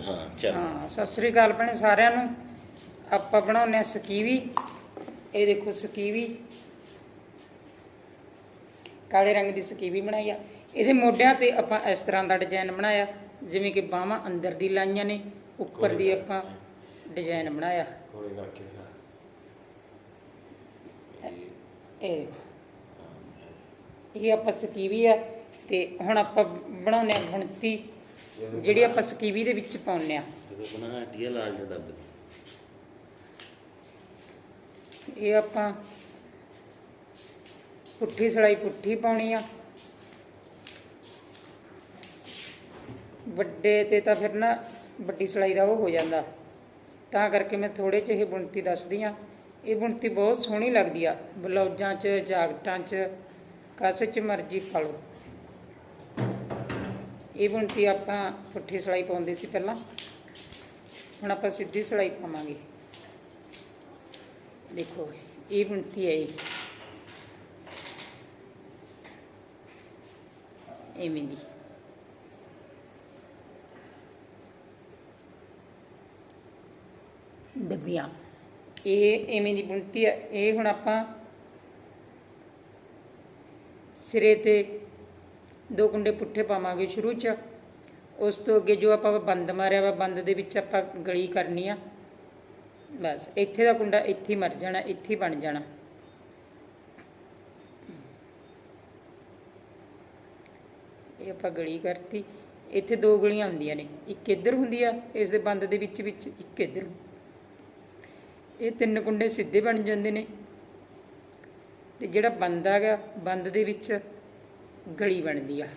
ਹਾਂ ਚੱਲ। ਹਾਂ ਸਤਿ ਸ੍ਰੀ ਅਕਾਲ ਭੈਣੇ ਸਾਰਿਆਂ ਨੂੰ। ਆਪਾਂ ਬਣਾਉਂਦੇ ਆ ਸਕੀਵੀ। ਇਹ ਦੇਖੋ ਸਕੀਵੀ। ਕਾਲੇ ਰੰਗ ਦੀ ਸਕੀਵੀ ਬਣਾਈ ਆ। ਇਹਦੇ ਮੋਢਿਆਂ ਤੇ ਆਪਾਂ ਇਸ ਤਰ੍ਹਾਂ ਦਾ ਡਿਜ਼ਾਈਨ ਬਣਾਇਆ ਜਿਵੇਂ ਕਿ ਬਾਹਾਂ ਅੰਦਰ ਦੀ ਲਾਈਆਂ ਨੇ ਉੱਪਰ ਦੀ ਆਪਾਂ ਡਿਜ਼ਾਈਨ ਬਣਾਇਆ। ਕੋਲੇ ਕਰਕੇ ਦਿਖਾ। ਇਹ ਦੇਖੋ। ਇਹ ਆਪਾਂ ਸਕੀਵੀ ਆ ਤੇ ਹੁਣ ਆਪਾਂ ਬਣਾਉਂਦੇ ਆ ਬੁਣਤੀ ਜਿਹੜੀ ਆਪਾਂ ਸਕੀਵੀ ਦੇ ਵਿੱਚ ਪਾਉਂਦੇ ਆ ਲਾਲ ਜਿਹਾ ਦੱਬ। ਇਹ ਆਪਾਂ ਪੁੱਠੀ ਸਲਾਈ ਪੁੱਠੀ ਪਾਉਣੀ ਆ। ਵੱਡੇ ਤੇ ਤਾਂ ਫਿਰ ਨਾ ਵੱਡੀ ਸਲਾਈ ਦਾ ਉਹ ਹੋ ਜਾਂਦਾ। ਤਾਂ ਕਰਕੇ ਮੈਂ ਥੋੜੇ ਜਿਹੇ ਇਹ ਬੁਣਤੀ ਦੱਸਦੀ ਆ ਇਹ ਬੁਣਤੀ ਬਹੁਤ ਸੋਹਣੀ ਲੱਗਦੀ ਆ। ਬਲਾਉਜ਼ਾਂ 'ਚ ਜਾਕਟਾਂ 'ਚ ਕਾਸੇ 'ਚ ਮਰਜ਼ੀ ਪਾ ਲਓ। ਇਹ ਬੁਣਤੀ ਆਪਾਂ ਪੁੱਠੀ ਸਲਾਈ ਪਾਉਂਦੇ ਸੀ ਪਹਿਲਾਂ। ਹੁਣ ਆਪਾਂ ਸਿੱਧੀ ਸਲਾਈ ਪਾਵਾਂਗੇ। ਦੇਖੋ, ਇਹ ਬੁਣਤੀ ਹੈ ਇਹ। ਐਵੇਂ ਦੀ। ਡੱਬੀਆਂ। ਇਹ ਐਵੇਂ ਦੀ ਬੁਣਤੀ ਹੈ। ਇਹ ਹੁਣ ਆਪਾਂ ਸਿਰੇ ਤੇ ਦੋ ਕੁੰਡੇ ਪੁੱਠੇ ਪਾਵਾਂਗੇ ਸ਼ੁਰੂ ਚ। ਉਸ ਤੋਂ ਅੱਗੇ ਜੋ ਆਪਾਂ ਬੰਦ ਮਾਰਿਆ ਵਾ, ਬੰਦ ਦੇ ਵਿੱਚ ਆਪਾਂ ਗਲੀ ਕਰਨੀ ਆ। ਬਸ, ਇੱਥੇ ਦਾ ਕੁੰਡਾ ਇੱਥੇ ਮਰ ਜਾਣਾ, ਇੱਥੇ ਬਣ ਜਾਣਾ। ਇਹ ਆਪਾਂ ਗਲੀ ਕਰਤੀ। ਇੱਥੇ ਦੋ ਗਲੀਆਂ ਹੁੰਦੀਆਂ ਨੇ, ਇੱਕ ਇੱਧਰ ਹੁੰਦੀ ਆ, ਇਸ ਦੇ ਬੰਦ ਦੇ ਵਿੱਚ ਵਿੱਚ ਇੱਕ ਇੱਧਰ। ਇਹ ਤਿੰਨ ਕੁੰਡੇ ਸਿੱਧੇ ਬਣ ਜਾਂਦੇ ਨੇ। ਤੇ ਜਿਹੜਾ ਬੰਦ ਆ ਗਿਆ, ਬੰਦ ਦੇ ਵਿੱਚ ਗਲੀ ਬਣਦੀ ਆ।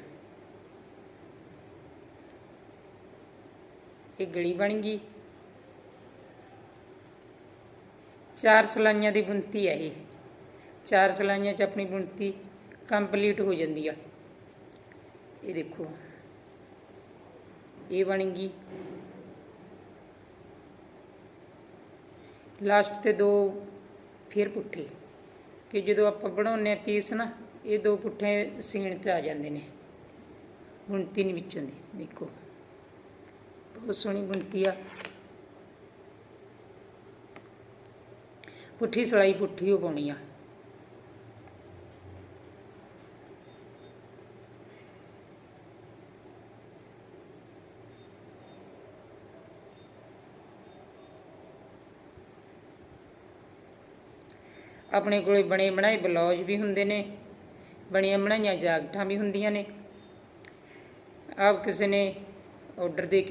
ਇਹ ਗਲੀ ਬਣ ਗਈ। ਚਾਰ ਸਲਾਈਆਂ ਦੀ ਬੁਣਤੀ ਹੈ ਇਹ। ਚਾਰ ਸਲਾਈਆਂ 'ਚ ਆਪਣੀ ਬੁਣਤੀ ਕੰਪਲੀਟ ਹੋ ਜਾਂਦੀ ਆ। ਇਹ ਦੇਖੋ। ਇਹ ਬਣ ਗਈ। ਲਾਸਟ ਤੇ ਦੋ ਫਿਰ ਪੁੱਠੇ। ਕਿ ਜਦੋਂ ਆਪਾਂ ਬਣਾਉਂਦੇ ਆ ਪੀਸ ਨਾ ਇਹ ਦੋ ਪੁੱਠੇ ਸੀਣ ਤੇ ਆ ਜਾਂਦੇ ਨੇ। ਬੁਣਤੀ ਨਹੀਂ ਵਿੱਚ ਹੁੰਦੀ ਦੇਖੋ। ਬਹੁਤ ਸੋਹਣੀ ਬੁਣਤੀ ਆ। ਪੁੱਠੀ ਸਲਾਈ ਪੁੱਠੀ ਹੋ ਪਾਉਣੀ ਆ। ਆਪਣੇ ਕੋਲੇ ਬਣੇ ਬਣਾਏ ਬਲੌਜ ਵੀ ਹੁੰਦੇ ਨੇ। ਬਣੀਆਂ ਬਣਾਈਆਂ ਜਾਕਟਾਂ ਵੀ ਹੁੰਦੀਆਂ ਨੇ। ਆਪ ਕਿਸੇ ਨੇ ਆਰਡਰ ਦੇ ਕੇ